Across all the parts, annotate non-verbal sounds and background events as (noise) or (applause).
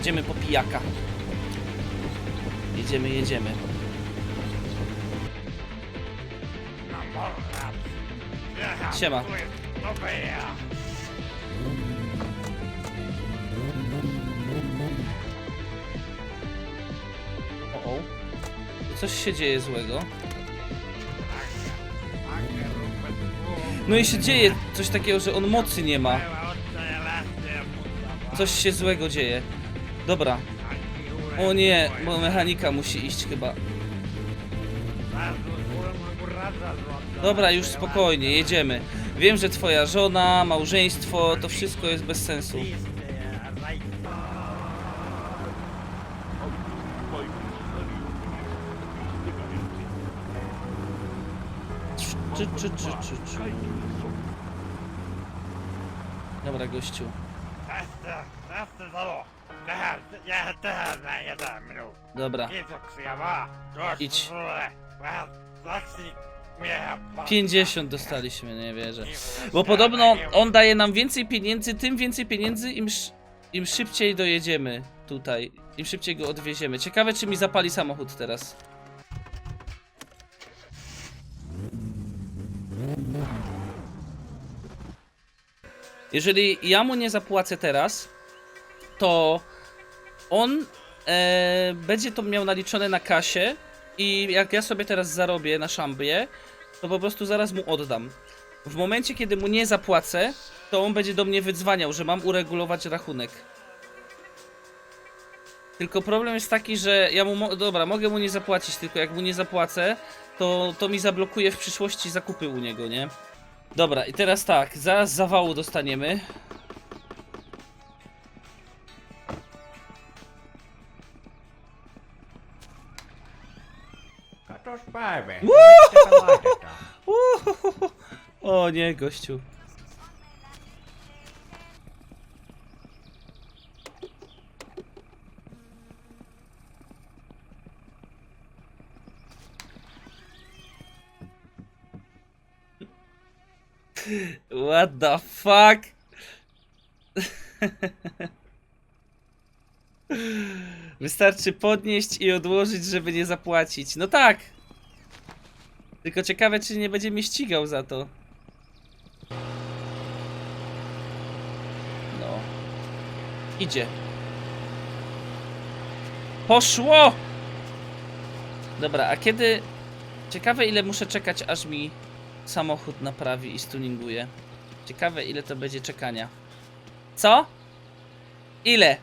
Jedziemy po pijaka. Jedziemy, jedziemy. Siema. O, o. Coś się dzieje złego. No i się dzieje coś takiego, że on mocy nie ma. Coś się złego dzieje. Dobra. O nie, bo mechanika musi iść chyba. Dobra, już spokojnie, jedziemy. Wiem, że twoja żona, małżeństwo, to wszystko jest bez sensu. Czy, czy, czy, czy, czy. Dobra, gościu. Dobra. Idź. 50 dostaliśmy, nie wierzę. Bo podobno on daje nam więcej pieniędzy, tym więcej pieniędzy, im, sz- im szybciej dojedziemy tutaj. Im szybciej go odwieziemy. Ciekawe, czy mi zapali samochód teraz. Jeżeli ja mu nie zapłacę teraz, to on e, będzie to miał naliczone na kasie i jak ja sobie teraz zarobię na szambie, to po prostu zaraz mu oddam. W momencie, kiedy mu nie zapłacę, to on będzie do mnie wydzwaniał, że mam uregulować rachunek. Tylko problem jest taki, że ja mu. Mo dobra, mogę mu nie zapłacić, tylko jak mu nie zapłacę, to, to mi zablokuje w przyszłości zakupy u niego, nie? Dobra, i teraz tak, zaraz zawału dostaniemy. Woo! Uhuhuhu. O nie, gościu. What the fuck? (laughs) Wystarczy podnieść i odłożyć, żeby nie zapłacić. No tak, tylko ciekawe, czy nie będzie mnie ścigał za to. No. Idzie. Poszło! Dobra, a kiedy... Ciekawe, ile muszę czekać, aż mi samochód naprawi i stuninguje. Ciekawe, ile to będzie czekania. Co? Ile?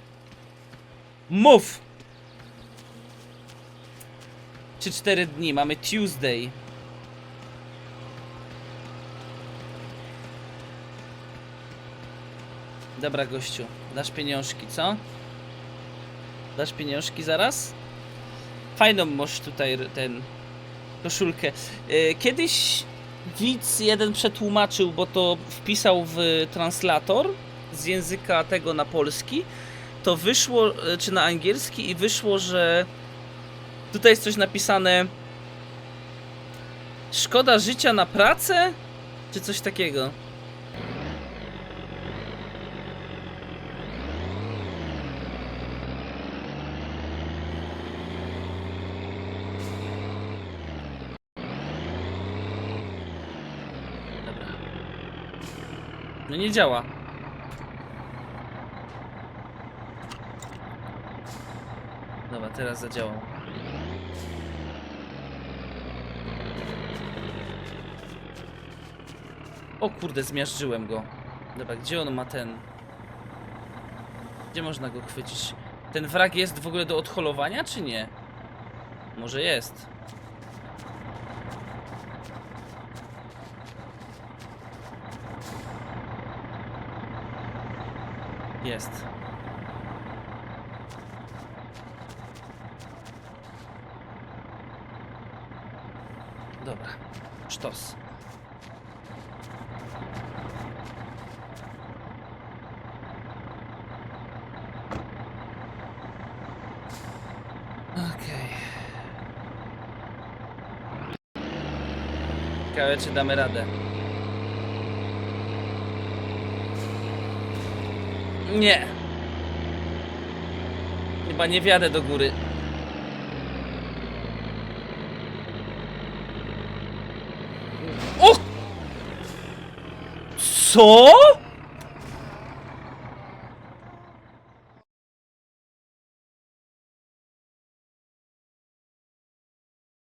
Mów! Czy 4 dni? Mamy Tuesday. Dobra, gościu. Dasz pieniążki, co? Dasz pieniążki zaraz? Fajną masz tutaj ten... koszulkę. E, Kiedyś widz jeden przetłumaczył, bo to wpisał w translator z języka tego na polski. To wyszło, e, czy na angielski i wyszło, że tutaj jest coś napisane Szkoda życia na pracę? Czy coś takiego? No nie działa. Dobra, teraz zadziałał. O kurde, zmiażdżyłem go. Dobra, gdzie on ma ten... Gdzie można go chwycić? Ten wrak jest w ogóle do odholowania, czy nie? Może jest. Jest. Dobra. Sztos. Okej. Ciekawe, czy damy radę. Nie. Chyba nie wjadę do góry. O! Co?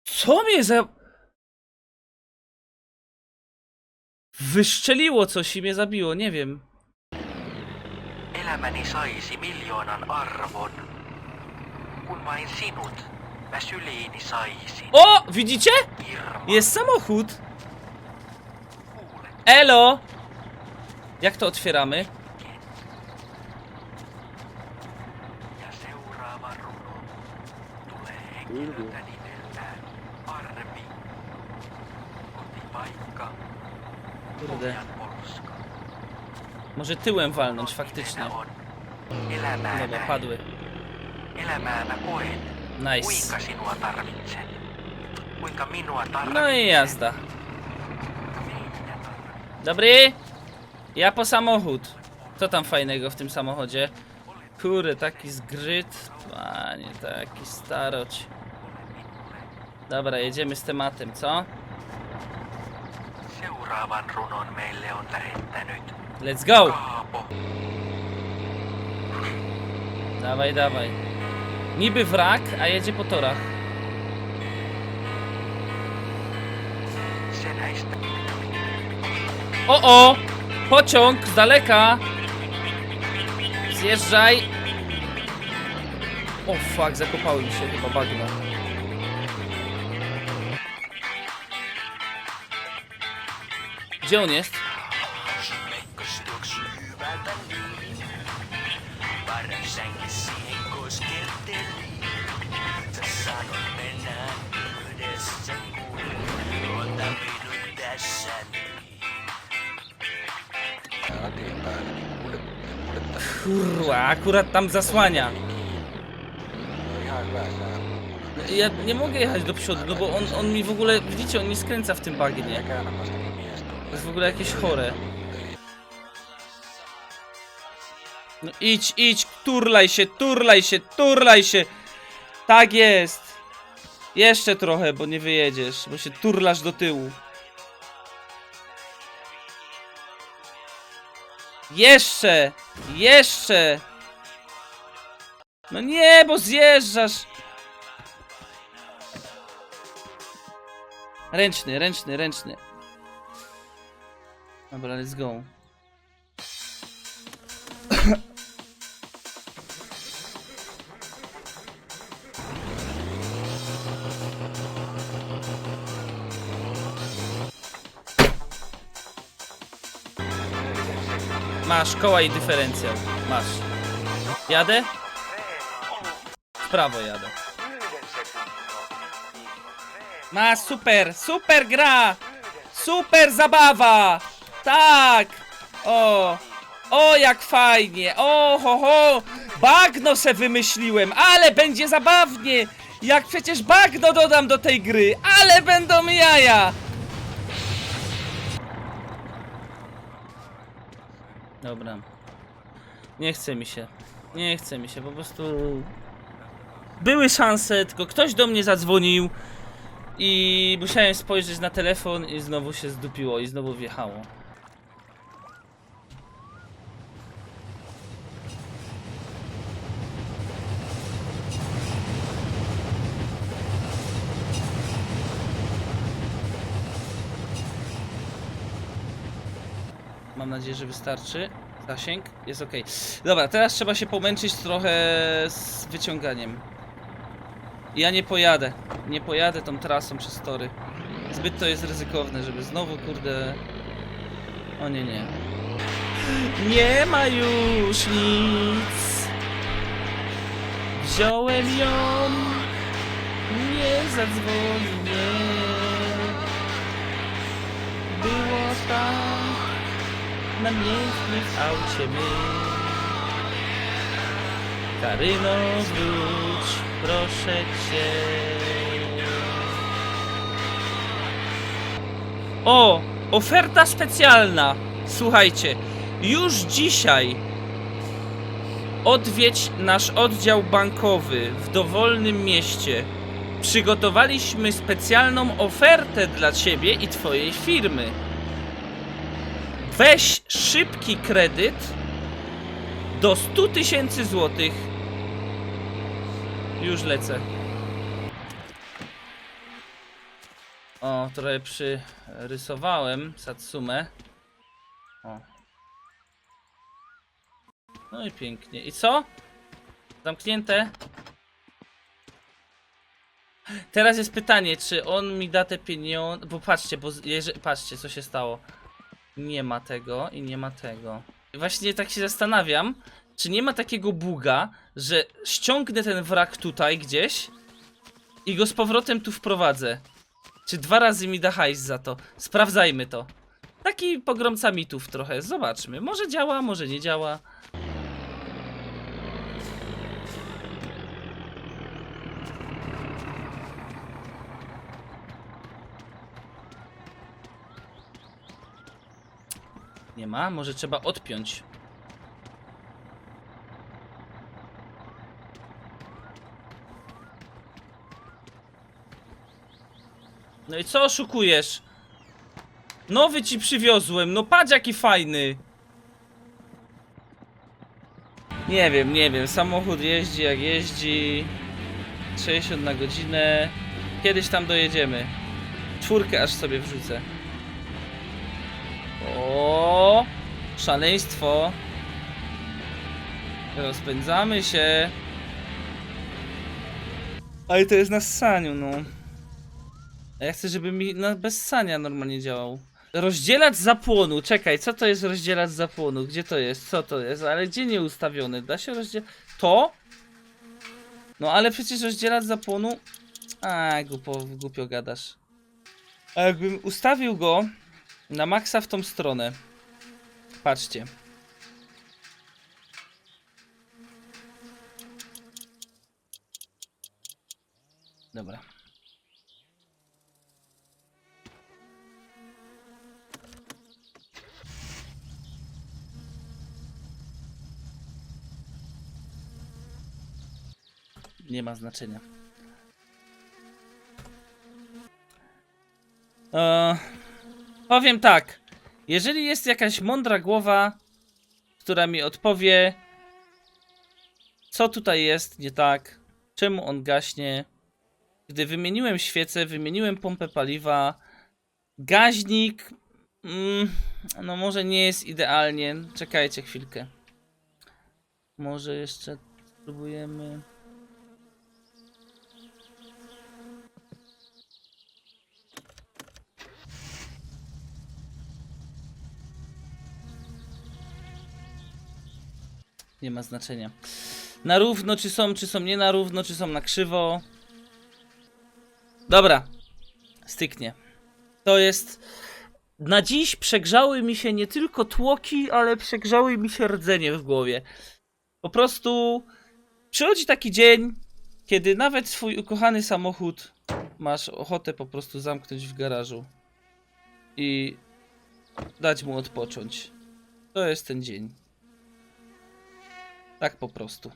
Co mnie za... Wyszczeliło coś i mnie zabiło, nie wiem. Elämäni saisi miljoonan arvon, kun vain sinut mä syliini saisin. O! Widzicie? Irma, Jest samochód. kuule, Elo! Jak to otwieramy? ja seuraava runo tulee Może tyłem walnąć faktycznie. Dobra, padły. Nice. No i jazda. Dobry? Ja po samochód. Co tam fajnego w tym samochodzie? Kurde, taki zgrzyt. Panie, taki staroć. Dobra, jedziemy z tematem, co? Seuraavan runon meille on lähettänyt Let's go! Dawaj, dawaj. Niby wrak, a jedzie po torach. O, o! Pociąg z daleka! Zjeżdżaj! O fuck, zakopały mi się chyba bagna. Gdzie on jest? Kurwa, akurat tam zasłania. Ja nie mogę jechać do przodu, no bo on, on mi w ogóle, widzicie, on mi skręca w tym bagnie. To jest w ogóle jakieś chore. No idź, idź, turlaj się, turlaj się, turlaj się. Tak jest. Jeszcze trochę, bo nie wyjedziesz, bo się turlasz do tyłu. Jeszcze, jeszcze. No nie, bo zjeżdżasz. Ręczny, ręczny, ręczny. Dobra, let's go. Masz koła i dyferencjał. Masz. Jadę? W prawo jadę. Ma super, super gra! Super zabawa! Tak! O! O, jak fajnie! O, ho, ho! Bagno se wymyśliłem, ale będzie zabawnie! Jak przecież bagno dodam do tej gry, ale będą jaja! Dobra. Nie chce mi się. Nie chce mi się, po prostu... Były szanse, tylko ktoś do mnie zadzwonił i musiałem spojrzeć na telefon i znowu się zdupiło i znowu wjechało. Mam nadzieję, że wystarczy. Zasięg jest ok. Dobra, teraz trzeba się pomęczyć trochę z wyciąganiem. Ja nie pojadę. Nie pojadę tą trasą przez tory. Zbyt to jest ryzykowne, żeby znowu, kurde... O nie, nie. Nie ma już nic. Wziąłem ją. Nie zadzwoni, nie. Było tam. Namiętnie w aucie my. Karyno, wróć, proszę cię. O! Oferta specjalna! Słuchajcie, już dzisiaj Odwiedź nasz oddział bankowy w dowolnym mieście. Przygotowaliśmy specjalną ofertę dla ciebie i twojej firmy. Weź szybki kredyt do 100 tysięcy złotych. Już lecę. O, trochę przyrysowałem Satsumę. O. No i pięknie. I co? Zamknięte. Teraz jest pytanie, czy on mi da te pieniądze. Bo patrzcie, bo patrzcie, co się stało. Nie ma tego i nie ma tego. Właśnie tak się zastanawiam, czy nie ma takiego buga, że ściągnę ten wrak tutaj gdzieś i go z powrotem tu wprowadzę. Czy dwa razy mi da hajs za to? Sprawdzajmy to. Taki pogromca mitów trochę, zobaczmy. Może działa, może nie działa. Nie ma, może trzeba odpiąć. No i co oszukujesz? Nowy ci przywiozłem, no patrz jaki fajny. Nie wiem, nie wiem, samochód jeździ jak jeździ. 60 na godzinę. Kiedyś tam dojedziemy. Czwórkę aż sobie wrzucę. O, szaleństwo. Rozpędzamy się. Ale to jest na ssaniu, no. A ja chcę, żeby mi na, bez ssania normalnie działał. Rozdzielacz zapłonu. Czekaj, co to jest rozdzielacz zapłonu? Gdzie to jest? Co to jest? Ale gdzie nie ustawiony? Da się rozdzielać? To? No ale przecież rozdzielacz zapłonu... A, głupo, głupio gadasz. A jakbym ustawił go na maksa w tą stronę. Patrzcie. Dobra. Nie ma znaczenia. Eee, powiem tak. Jeżeli jest jakaś mądra głowa, która mi odpowie, co tutaj jest nie tak, czemu on gaśnie. Gdy wymieniłem świecę, wymieniłem pompę paliwa, gaźnik, mm, no może nie jest idealnie. Czekajcie chwilkę. Może jeszcze spróbujemy. Nie ma znaczenia. Na równo, czy są, czy są nie na równo, czy są na krzywo. Dobra. Styknie. To jest. Na dziś przegrzały mi się nie tylko tłoki, ale przegrzały mi się rdzenie w głowie. Po prostu przychodzi taki dzień, kiedy nawet swój ukochany samochód masz ochotę po prostu zamknąć w garażu i dać mu odpocząć. To jest ten dzień. Tak po prostu.